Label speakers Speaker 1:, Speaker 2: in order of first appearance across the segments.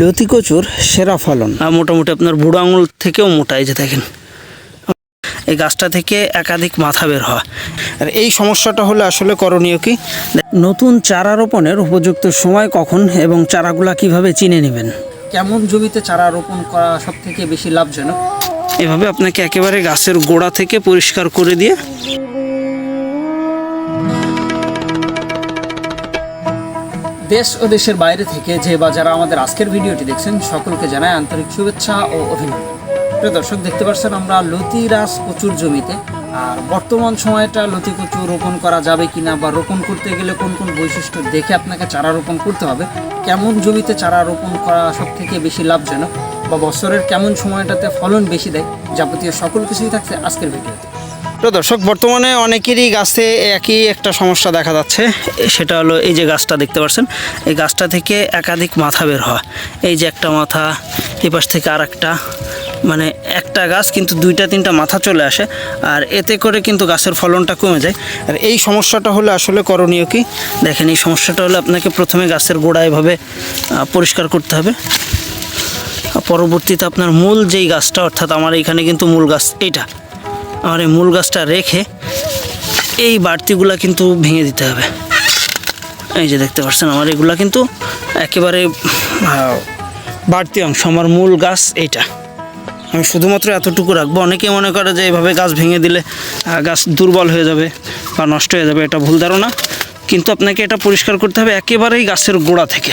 Speaker 1: লতি কচুর সেরা ফলন। আর মোটামুটি আপনার বুড়ো আঙুল থেকেও মোটা এই যে দেখেন। এই গাছটা থেকে একাধিক মাথা বের হয় আর এই সমস্যাটা হলে আসলে করণীয় কি? নতুন চারা রোপণের উপযুক্ত সময় কখন এবং চারাগুলা কীভাবে চিনে নেবেন? কেমন জমিতে চারা রোপণ করা সব থেকে বেশি লাভজনক? এভাবে আপনাকে একেবারে গাছের গোড়া থেকে পরিষ্কার করে দিয়ে দেশ ও দেশের বাইরে থেকে যে বা যারা আমাদের আজকের ভিডিওটি দেখছেন, সকলকে জানায় আন্তরিক শুভেচ্ছা ও অভিনন্দন। প্রিয় দর্শক, দেখতে পাচ্ছেন আমরা লতিরাস কচুর জমিতে। আর বর্তমান সময়টা লতি কচু রোপণ করা যাবে কিনা বা রোপণ করতে গেলে কোন কোন বৈশিষ্ট্য দেখে আপনাকে চারা রোপণ করতে হবে, কেমন জমিতে চারা রোপণ করা সব থেকে বেশি লাভজনক বা বছরের কেমন সময়টাতে ফলন বেশি দেয়, যাবতীয় সকল কিছুই থাকছে আজকের ভিডিওতে। প্রিয় দর্শক, বর্তমানে অনেকেরই গাছে একই একটা সমস্যা দেখা যাচ্ছে। সেটা হলো এই যে গাছটা দেখতে পাচ্ছেন, এই গাছটা থেকে একাধিক মাথা বের হয়। এই যে একটা মাথা এই পাশ থেকে আর একটা মানে একটা গাছ কিন্তু দুইটা, তিনটা মাথা চলে আসে, আর এতে করে কিন্তু গাছের ফলনটা কমে যায়। আর এই সমস্যাটা হলে আসলে করণীয় কি? দেখেন, এই সমস্যাটা হলে আপনাকে প্রথমে গাছের গোড়া এভাবে পরিষ্কার করতে হবে। পরবর্তীতে আপনার মূল যেই গাছটা, অর্থাৎ আমার এখানে কিন্তু মূল গাছ এইটা। আমার এই মূল গাছটা রেখে এই বাড়তিগুলা কিন্তু ভেঙে দিতে হবে। এই যে দেখতে পাচ্ছেন, আমার এগুলা কিন্তু একেবারে বাড়তি অংশ। আমার মূল গাছ এইটা। আমি শুধুমাত্র এতটুকু রাখব। অনেকে মনে করে যে এইভাবে গাছ ভেঙে দিলে গাছ দুর্বল হয়ে যাবে বা নষ্ট হয়ে যাবে, এটা ভুল ধারণা। কিন্তু আপনাকে এটা পরিষ্কার করতে হবে একেবারেই গাছের গোড়া থেকে।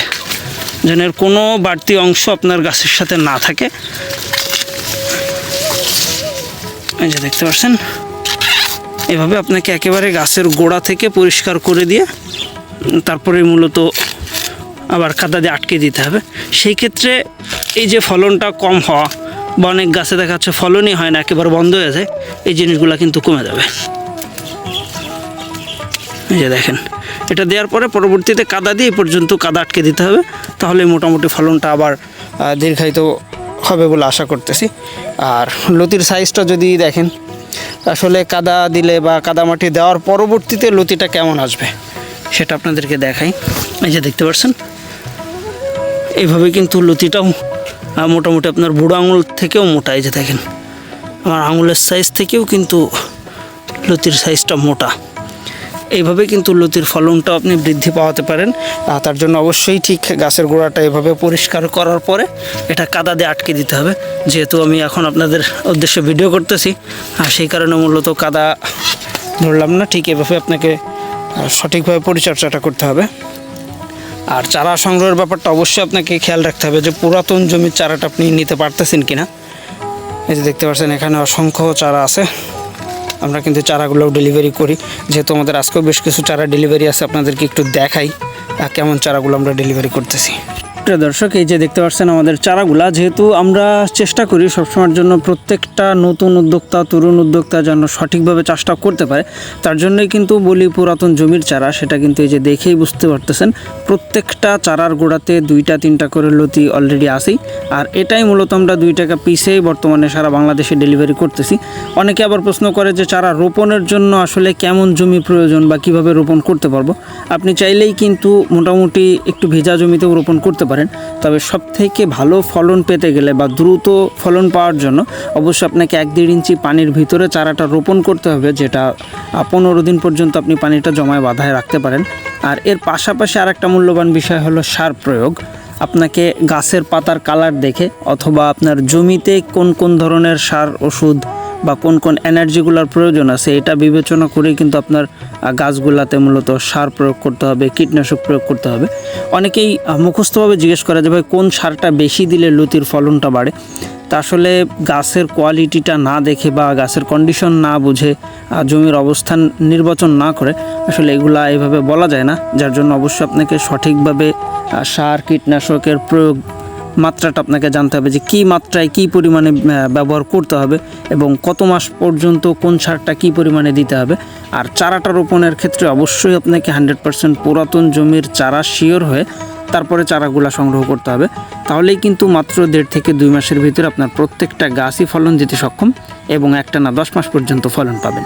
Speaker 1: যেন এর কোনো বাড়তি অংশ আপনার গাছের সাথে না থাকে। এই যে দেখতে পাচ্ছেন? এভাবে আপনাকে একেবারে গাছের গোড়া থেকে পরিষ্কার করে দিয়ে তারপরে মূলত আবার কাদা দিয়ে আটকে দিতে হবে। সেই ক্ষেত্রে এই যে ফলনটা কম হওয়া বা অনেক গাছে দেখা যাচ্ছে ফলনই হয় না, একেবারে বন্ধ হয়ে যায়, এই জিনিসগুলো কিন্তু কমে যাবে। এই যে দেখেন, এটা দেওয়ার পরে পরবর্তীতে কাদা দিয়ে এই পর্যন্ত কাদা আটকে দিতে হবে, তাহলে মোটামুটি ফলনটা আবার দীর্ঘায়িত হবে বলে আশা করতেছি। আর লতির সাইজটা যদি দেখেন, আসলে কাদা দিলে বা কাদা মাটি দেওয়ার পরবর্তীতে লতিটা কেমন আসবে, সেটা আপনাদেরকে দেখাই। এই যে দেখতে পাচ্ছেন, এইভাবে কিন্তু লতিটাও মোটামুটি আপনার বুড়ো আঙুল থেকেও মোটা। এই যে দেখেন, আমার আঙুলের সাইজ থেকেও কিন্তু লতির সাইজটা মোটা। এইভাবে কিন্তু লতির ফলনটা আপনি বৃদ্ধি পাওয়াতে পারেন। তার জন্য অবশ্যই ঠিক গাছের গোড়াটা এভাবে পরিষ্কার করার পরে এটা কাদা দিয়ে আটকে দিতে হবে। যেহেতু আমি এখন আপনাদের উদ্দেশ্যে ভিডিও করতেছি আর সেই কারণে মূলত কাদা ধরলাম না। ঠিক এভাবে আপনাকে সঠিকভাবে পরিচর্যাটা করতে হবে। আর চারা সংগ্রহের ব্যাপারটা অবশ্যই আপনাকে খেয়াল রাখতে হবে যে পুরাতন জমির চারাটা আপনি নিতে পারতেছেন কিনা। এই যে দেখতে পাচ্ছেন, এখানে অসংখ্য চারা আছে। আমরা কিন্তু চারাগুলোও ডেলিভারি করি। যেহেতু আমাদের আজকেও বেশ কিছু চারা ডেলিভারি আছে, আপনাদেরকে একটু দেখাই কেমন চারাগুলো আমরা ডেলিভারি করতেছি। প্রিয় দর্শক, এই যে দেখতে পাচ্ছেন আমাদের চারাগুলা, যেহেতু আমরা চেষ্টা করি সবসময়ের জন্য প্রত্যেকটা নতুন উদ্যোক্তা, তরুণ উদ্যোক্তা যেন সঠিকভাবে চাষটা করতে পারে, তার জন্যই কিন্তু বলি পুরাতন জমির চারা, সেটা কিন্তু এই যে দেখেই বুঝতে পারতেছেন। প্রত্যেকটা চারার গোড়াতে দুইটা, তিনটা করে লতি অলরেডি আসেই আর এটাই মূলত আমরা দুই টাকা পিসেই বর্তমানে সারা বাংলাদেশে ডেলিভারি করতেছি। অনেকে আবার প্রশ্ন করে যে চারা রোপণের জন্য আসলে কেমন জমি প্রয়োজন বা কীভাবে রোপণ করতে পারব? আপনি চাইলেই কিন্তু মোটামুটি একটু ভেজা জমিতেও রোপণ করতে পারেন। তবে সব থেকে ভালো ফলন পেতে গেলে বা দ্রুত ফলন পাওয়ার জন্য অবশ্যই আপনাকে এক দেড় ইঞ্চি পানির ভিতরে চারাটা রোপণ করতে হবে, যেটা পনেরো দিন পর্যন্ত আপনি পানিটা জমায় বাধায় রাখতে পারেন। আর এর পাশাপাশি আর একটা মূল্যবান বিষয় হলো সার প্রয়োগ। আপনাকে গাছের পাতার কালার দেখে অথবা আপনার জমিতে কোন কোন ধরনের সার, ওষুধ বা কোন কোন এনার্জিগুলোর প্রয়োজন আছে, এটা বিবেচনা করেই কিন্তু আপনার গাছগুলাতে মূলত সার প্রয়োগ করতে হবে, কীটনাশক প্রয়োগ করতে হবে। অনেকেই মুখস্থভাবে জিজ্ঞেস করে যে, ভাই, কোন সারটা বেশি দিলে লতির ফলনটা বাড়ে? তা আসলে গাছের কোয়ালিটিটা না দেখে বা গাছের কন্ডিশন না বুঝে জমির অবস্থান নির্বাচন না করে, আসলে এগুলা এভাবে বলা যায় না। যার জন্য অবশ্যই আপনাকে সঠিকভাবে সার, কীটনাশকের প্রয়োগ মাত্রাটা আপনাকে জানতে হবে যে কী মাত্রায় কী পরিমাণে ব্যবহার করতে হবে এবং কত মাস পর্যন্ত কোন সারটা কী পরিমাণে দিতে হবে। আর চারাটা রোপণের ক্ষেত্রে অবশ্যই আপনাকে হান্ড্রেড পার্সেন্ট পুরাতন জমির চারা শিওর হয়ে তারপরে চারাগুলা সংগ্রহ করতে হবে। তাহলেই কিন্তু মাত্র দেড় থেকে দুই মাসের ভিতরে আপনার প্রত্যেকটা গাছই ফলন দিতে সক্ষম এবং একটা না দশ মাস পর্যন্ত ফলন পাবেন।